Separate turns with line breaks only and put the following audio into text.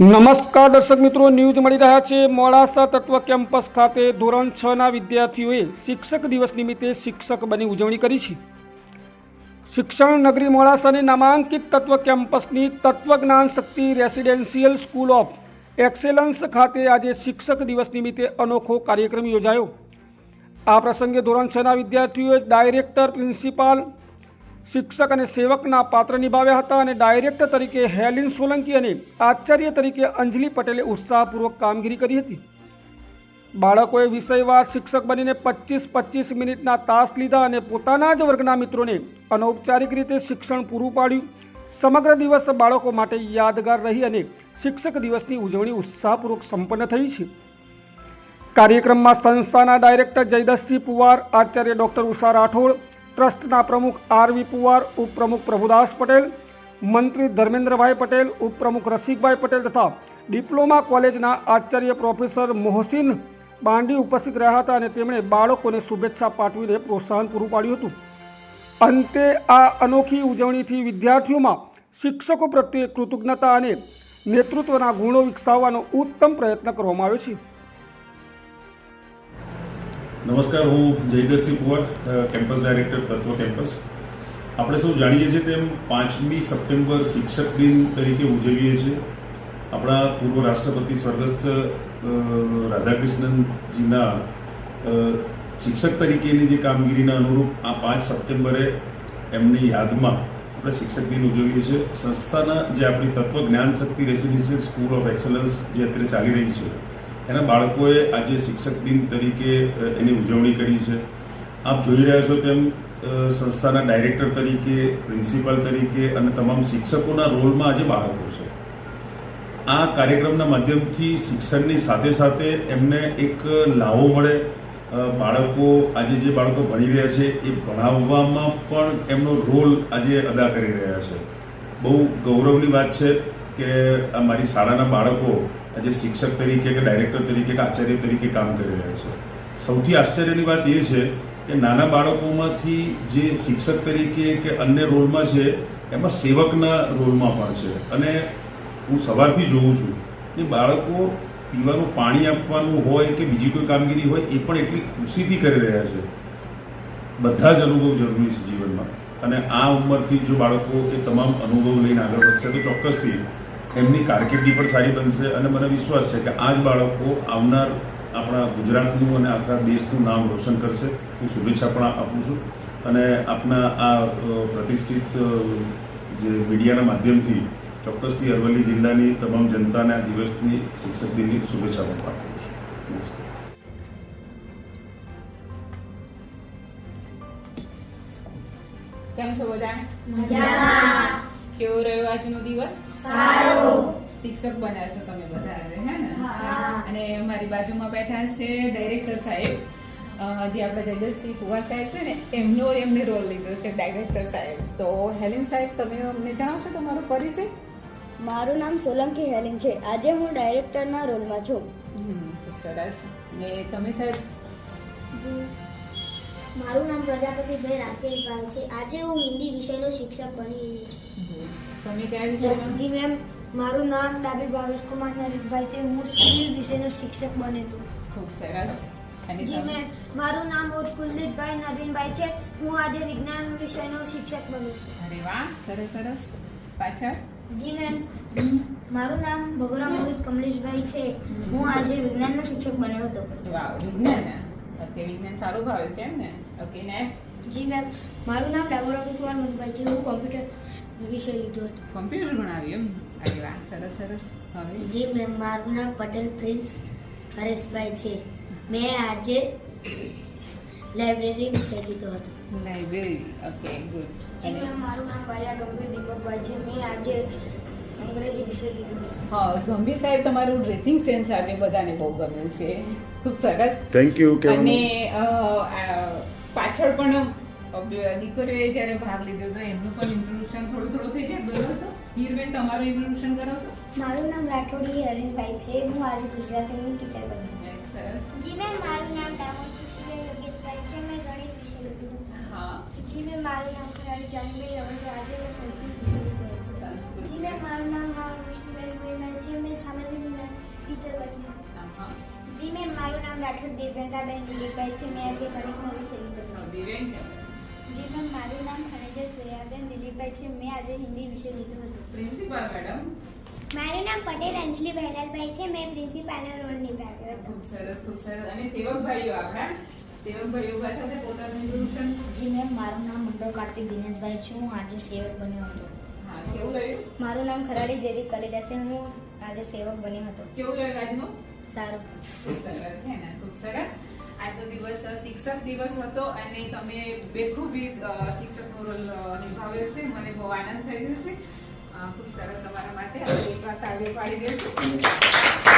નમસ્કાર દર્શક મિત્રો, ન્યૂઝ મળી રહ્યા છે મોડાસા તત્વ કેમ્પસ ખાતે ધોરણ છ ના વિદ્યાર્થીઓએ શિક્ષક દિવસ નિમિત્તે શિક્ષક બની ઉજવણી કરી છે. શિક્ષણ નગરી મોડાસાની નામાંકિત તત્વ કેમ્પસની Tattvagyan Shakti residential school of excellence ખાતે આજે શિક્ષક દિવસ નિમિત્તે અનોખો કાર્યક્રમ યોજાયો. આ પ્રસંગે ધોરણ છના વિદ્યાર્થીઓએ ડાયરેક્ટર, પ્રિન્સિપાલ શિક્ષક અને સેવકના પાત્ર નિભાવ્યા હતા અને ડાયરેક્ટર તરીકે હેલિન સોલંકી અને આચાર્ય તરીકે અંજલિ પટેલે ઉત્સાહપૂર્વક કામગીરી કરી હતી. બાળકોએ વિષયવાર શિક્ષક બનીને પચીસ પચીસ મિનિટના તાસ લીધા અને પોતાના જ વર્ગના મિત્રોને અનૌપચારિક રીતે શિક્ષણ પૂરું પાડ્યું. સમગ્ર દિવસ બાળકો માટે યાદગાર રહી અને શિક્ષક દિવસની ઉજવણી ઉત્સાહપૂર્વક સંપન્ન થઈ છે. કાર્યક્રમમાં સંસ્થાના ડાયરેક્ટર જયદસસિંહ પુવાર, આચાર્ય ડૉક્ટર ઉષા રાઠોડ ટ્રસ્ટના પ્રમુખ આર વી પુવાર, ઉપપ્રમુખ પ્રભુદાસ પટેલ, મંત્રી ધર્મેન્દ્રભાઈ પટેલ, ઉપપ્રમુખ રસિકભાઈ પટેલ તથા ડિપ્લોમા કોલેજના આચાર્ય પ્રોફેસર મોહસિન બાંડી ઉપસ્થિત રહ્યા હતા અને તેમણે બાળકોને શુભેચ્છા પાઠવીને પ્રોત્સાહન પૂરું પાડ્યું હતું. અંતે આ અનોખી ઉજવણીથી વિદ્યાર્થીઓમાં શિક્ષકો પ્રત્યે કૃતજ્ઞતા અને નેતૃત્વના ગુણો વિકસાવવાનો ઉત્તમ પ્રયત્ન કરવામાં આવ્યો છે.
નમસ્કાર, હું Jaydrasinh Kunvar campus director Tatva campus આપણે સૌ જાણીએ છીએ તેમ પાંચમી સપ્ટેમ્બર શિક્ષક દિન તરીકે ઉજવીએ છીએ. આપણા પૂર્વ રાષ્ટ્રપતિ સ્વર્ગસ્થ રાધાકૃષ્ણનજીના શિક્ષક તરીકેની જે કામગીરીના અનુરૂપ આ પાંચ સપ્ટેમ્બરે એમની યાદમાં આપણે શિક્ષક દિન ઉજવીએ છીએ. સંસ્થાના જે આપણી Tattva Gyan Shakti residential school of excellence જે અત્યારે ચાલી રહી છે એના બાળકોએ આજે શિક્ષક દિન તરીકે એની ઉજવણી કરી છે. આપ જોઈ રહ્યા છો તેમ સંસ્થાના ડાયરેક્ટર તરીકે, પ્રિન્સિપાલ તરીકે અને તમામ શિક્ષકોના રોલમાં આજે બાળકો છે. આ કાર્યક્રમના માધ્યમથી શિક્ષણની સાથે સાથે એમને એક લાવો મળે. બાળકો આજે જે બાળકો ભણી રહ્યા છે, એ ભણાવવામાં પણ એમનો રોલ આજે અદા કરી રહ્યા છે. બહુ ગૌરવની વાત છે કે મારી શાળાના બાળકો આજે શિક્ષક તરીકે કે ડાયરેક્ટર તરીકે કે આચાર્ય તરીકે કામ કરી રહ્યા છે. સૌથી આશ્ચર્યની વાત એ છે કે નાના બાળકોમાંથી જે શિક્ષક તરીકે કે અન્ય રોલમાં છે, એમાં સેવકના રોલમાં પણ છે. અને હું સવારથી જોઉં છું કે બાળકો પીવાનું પાણી આપવાનું હોય કે બીજી કોઈ કામગીરી હોય, એ પણ એટલી ખુશીથી કરી રહ્યા છે. બધા જ અનુભવ જરૂરી છે જીવનમાં. અને આ ઉંમરથી જ બાળકો એ તમામ અનુભવ લઈને આગળ વધશે, તો ચોક્કસથી એમની કારકિર્દી પણ સારી બનશે અને મને વિશ્વાસ છે કે આ જ બાળકો આવનાર આપણા ગુજરાતનું અને આખા દેશનું નામ રોશન કરશે. હું શુભેચ્છા પણ આપું છું. અને આપના આ પ્રતિષ્ઠિત જે મીડિયાના માધ્યમથી ચોક્કસથી અરવલ્લી જિલ્લાની તમામ જનતાને આ દિવસની શિક્ષક દિનની શુભેચ્છા પણ પાઠવું છું. નમસ્કાર.
કેમ છો બધા?
મજામાં.
કેવો રહ્યો આજનો દિવસ?
સારો.
શિક્ષક બન્યા છો તમે બધા હે ને? અને મારી બાજુમાં બેઠા છે ડાયરેક્ટર સાહેબ. જે આપણા જગદીશસિંહ કુવાર સાહેબ છે ને એમનો એમને રોલ લીધો છે ડાયરેક્ટર સાહેબ. તો હેલિન સાહેબ તમે અમને જણાવશો તમારો પરિચય?
મારું નામ સોલંકી હેલિન છે. આજે હું ડાયરેક્ટરના રોલમાં છું.
સરસ. ને તમે સાહેબ?
જી. મારું નામ પ્રજાપતિ જય રાકેશભાઈ છે. આજે હું હિન્દી વિષયનો શિક્ષક બની રહી
તમે કયા વિષયમાં?
છું જી મેમ. મારું નામ ડાબી ભાવેશ કુમાર નરેશભાઈ છે. હું સ્કિલ વિષયનો શિક્ષક બને છું.
ખૂબ સરસ.
જી મેમ મારું નામ કુલદીપભાઈ નવીનભાઈ છે. હું આજે વિજ્ઞાન વિષયનો શિક્ષક બનું છું.
અરે વાહ સરસ સરસ. પાછળ?
જી મેમ. મારું નામ ભગોરા મોહિત કમલેશભાઈ છે. હું આજે વિજ્ઞાનનો શિક્ષક બન્યો હતો.
વાહ વિજ્ઞાન ઓકે વિજ્ઞાન સારું ભાવે છે એમ ને? ઓકે નેક્સ્ટ
જી મેમ. મારું નામ ડાબોરા કુમાર મધુભાઈ છે. હું કોમ્પ્યુટર વિષય લીધો હતો.
કમ્પ્યુટર ભણાવી એમ? અરે વાહ સરસ સરસ. હવે?
જી મેમ મારું નામ પટેલ પ્રિન્સ હરેશભાઈ છે. મેં આજે લાઇબ્રેરી વિષય લીધો હતો.
લાઇબ્રેરી ઓકે ગુડ
જી મેમ મારું નામ બાયા ગંભીર દીપકભાઈ છે. મેં આજે અંગ્રેજી વિષય લીધો
હા ગંભીર સાહેબ તમારું ડ્રેસિંગ સેન્સ આજે બધાને બહુ ગમ્યું છે. ખૂબ સરસ.
થેન્ક યુ
અને પાછળ પણ દીકરીઓએ જ્યારે ભાગ લીધો હતો એમનું પણ ઇન્ટ્રોડક્શન થોડું થોડું થઈ જાય. બરોબર તો. હીરબેન તમારું ઇન્ટ્રોડક્શન કરો છો?
મારું નામ રાઠોડી હરીનભાઈ છે. હું આજે ગુજરાતી ટીચર બની
સરસ.
જી મેમ મારું નામ ડામોકૃષ્ણબેન યોગેશભાઈ છે. મેં ગણિત વિષય લીધું.
હા.
જી મેમ મારું નામ કરાવી જાનભાઈ હવે આજે મેં જી મેમ મારું નામ મારું વિષ્ણુબેન છે. મેં સામાજિક વિજ્ઞાન બની હા. મારું નામ રાઠોડ દેવગંગાબેન દિલીપભાઈ છે. મેં આજે ગણિતનો વિષય લીધો.
દિવ્યાંગ
મારું નામ ખનેજા સોયાબેન દિલીપભાઈ છે. મેં આજે હિન્દી વિષય લીધો હતો.
Principal madam.
મારું નામ પટેલ અંજલિ બહેલાલભાઈ છે. મેં પ્રિન્સિપાલનો રોલ નિભાવ્યો હતો.
ખૂબ સરસ ખૂબ સરસ. અને સેવક ભાઈઓ આપણા. સેવક ભાઈઓ બેઠા છે પોતાનું ઇન્ટ્રોડક્શન
જી મેમ મારું નામ મંડળ કાર્તિક દિનેશભાઈ છું. હું આજે સેવક બન્યો હતો.
હા કેવું રહ્યું?
મારું નામ ખરાડી જેરી કલિદા છે હું આજે સેવક બન્યો હતો.
કેવું રહ્યું આજનું?
સારું.
ખૂબ સરસ હે ને? ખૂબ સરસ. આજનો દિવસ શિક્ષક દિવસ હતો અને તમે બેખૂબી શિક્ષકનો રોલ નિભાવ્યો છે. મને બહુ આનંદ થઈ રહ્યો છે. ખૂબ સરસ તમારા માટે આપણે એક વાત આગળ પાડી દઈશું